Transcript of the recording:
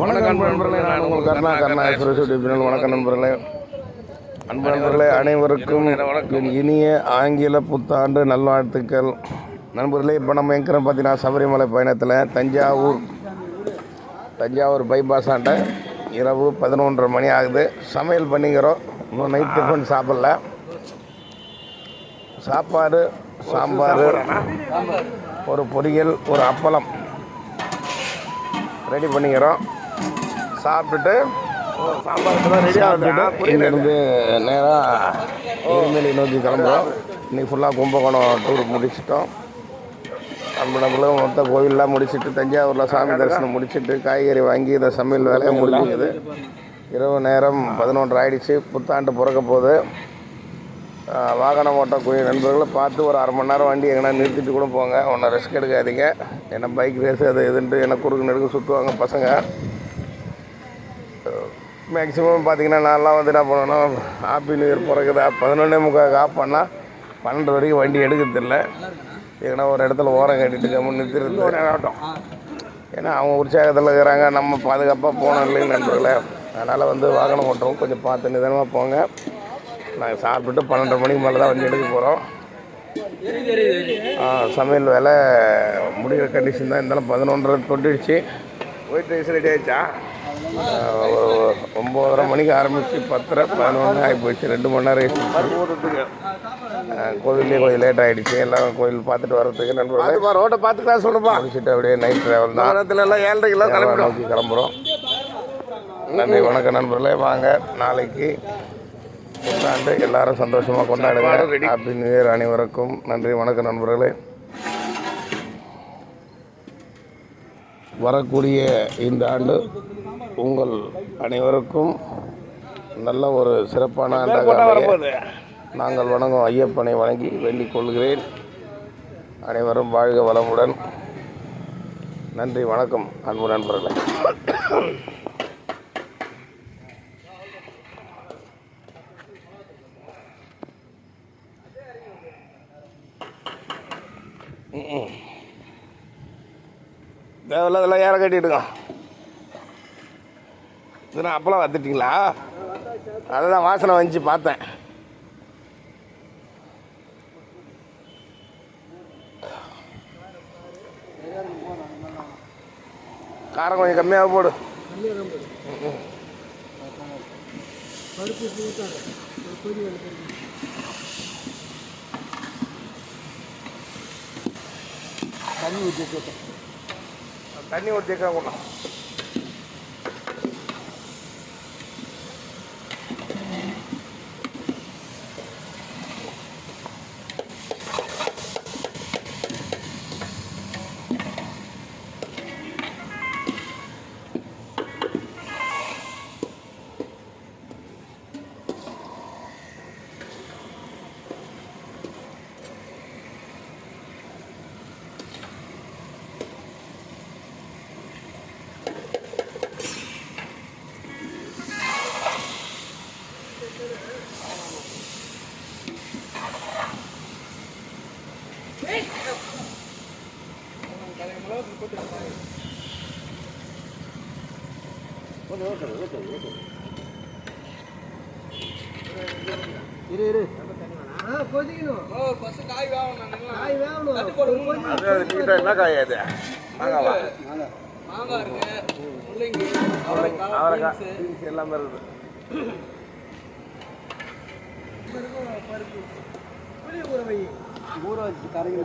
வணக்கம் நண்பர்களே நான் உங்கள் கருணா கருணா சுரேஷ் வணக்கம் நண்பர்களே. அன்பு நண்பர்களே அனைவருக்கும் என் இனிய ஆங்கில புத்தாண்டு நல்வாழ்த்துக்கள். நண்பர்களே இப்போ நம்ம எங்கே பார்த்தீங்கன்னா சபரிமலை பயணத்தில் தஞ்சாவூர். தஞ்சாவூர் பைபாஸ் ஆண்ட இரவு பதினொன்றரை மணி ஆகுது. சமையல் பண்ணிக்கிறோம். இன்னும் நைட் டிஃபன் சாப்பிடல. சாப்பாடு சாம்பார். ஒரு பொரியல் ஒரு அப்பளம். ரெடி பண்ணிக்கிறோம். சாப்பிட்டுட்டு இங்கேருந்து நேராக எரிமேலி நோக்கி கிளம்புறோம். இன்னைக்கு ஃபுல்லாக கும்பகோணம் டூர் முடிச்சிட்டோம். நம்மளும் மொத்த கோவில்லாம் முடிச்சிட்டு தஞ்சாவூரில் சாமி தரிசனம் முடிச்சிட்டு காய்கறி வாங்கி இந்த சமையல் வேலையை முடிஞ்சுக்குது. இரவு நேரம் பதினொன்று ஆயிடுச்சு. புத்தாண்டு பிறக்க ஆஹ் வாகனம் ஓட்டக்கூடிய நண்பர்களை பார்த்து ஒரு அரை மணி நேரம் வண்டி எங்கன்னா நிறுத்திட்டு கூட போங்க. ஒன்றும் ரிஸ்க் எடுக்காதீங்க. ஏன்னா பைக் ரேஸ் அது இதுன்ட்டு எனக்கு குறுக்கு நெடுக்க சுற்றுவாங்க பசங்க. மேக்ஸிமம் பார்த்தீங்கன்னா நான்லாம் வந்து என்ன பண்ணணும் ஹாப்பி நியூ இயர் பிறகுதா பதினொன்னே முக்கால் ஆஃப் பண்ணால் பன்னெண்டு வரைக்கும் வண்டி எடுக்கிறதில்ல ஏன்னா ஒரு இடத்துல ஓரம் கட்டிட்டு கம்மி நிறுத்திடுறது. ஆகட்டும். ஏன்னா அவங்க உற்சாகத்தில் இருக்கிறாங்க. நம்ம பாதுகாப்பாக போனோம் இல்லைங்க நண்பர்களே. அதனால் வந்து வாகனம் ஓட்டுறவங்க கொஞ்சம் பார்த்து நிதானமாக போங்க. நாங்கள் சாப்பிட்டுட்டு பன்னெண்டரை மணிக்கு மேலே தான் வண்டி எடுக்க போகிறோம் சமையல் வேலை முடிகிற கண்டிஷன் தான். இருந்தாலும் பதினொன்றரை தொட்டுடுச்சு. ஒயிட் ரைஸ் ரெடி ஒரு ஒம்போதரை மணிக்கு ஆரம்பித்து பத்தரை பதினொன்று ஆகி போச்சு ரெண்டு மணி நேரம் கோவிலே கொஞ்சம் லேட் ஆகிடுச்சு எல்லாம் கோயில் பார்த்துட்டு வர்றதுக்கு நண்பர்கள் ரோட்டை பார்த்துக்கலாம் சொல்லுப்பா. முடிச்சுட்டு அப்படியே நைட் ட்ராவல் தான். நேரத்தில் எல்லாம் ஏழரை கிலோ கிளம்பி நோக்கி கிளம்புறோம். நன்றி வணக்கம் நண்பர்களே. வாங்க நாளைக்கு புத்தாண்டு எல்லாரும் சந்தோஷமாக கொண்டாடுங்க. ஹாப்பி நியூ இயர் அனைவருக்கும். நன்றி வணக்கம் நண்பர்களே. வரக்கூடிய இந்த ஆண்டு உங்கள் அனைவருக்கும் நல்ல ஒரு சிறப்பான ஆண்டாக அமைய நாங்கள் வணங்கும் ஐயப்பனை வணங்கி வேண்டிக் கொள்கிறேன். அனைவரும் வாழ்க வளமுடன். நன்றி வணக்கம் அன்பு நண்பர்களே. தேவையில்லாதெல்லாம் ஏற கட்டிட்டுங்க இதெல்லாம் அப்பெல்லாம் வந்துட்டிங்களா அதுதான் வாசனை வந்துச்சு பார்த்தேன். காரம் கொஞ்சம் கம்மியாக போடு. தண்ணி ஊற்றிக்கா கொண்டா இரு இரு. கொதிக்கணும் காய் வேகணும் அது நீட்டாக என்ன காய் அது? மாங்காவா? அவரைக்காய் பீன்ஸ். எல்லாமே இருக்குது புளி ஊற ಮೂರು ಕರಗಿನ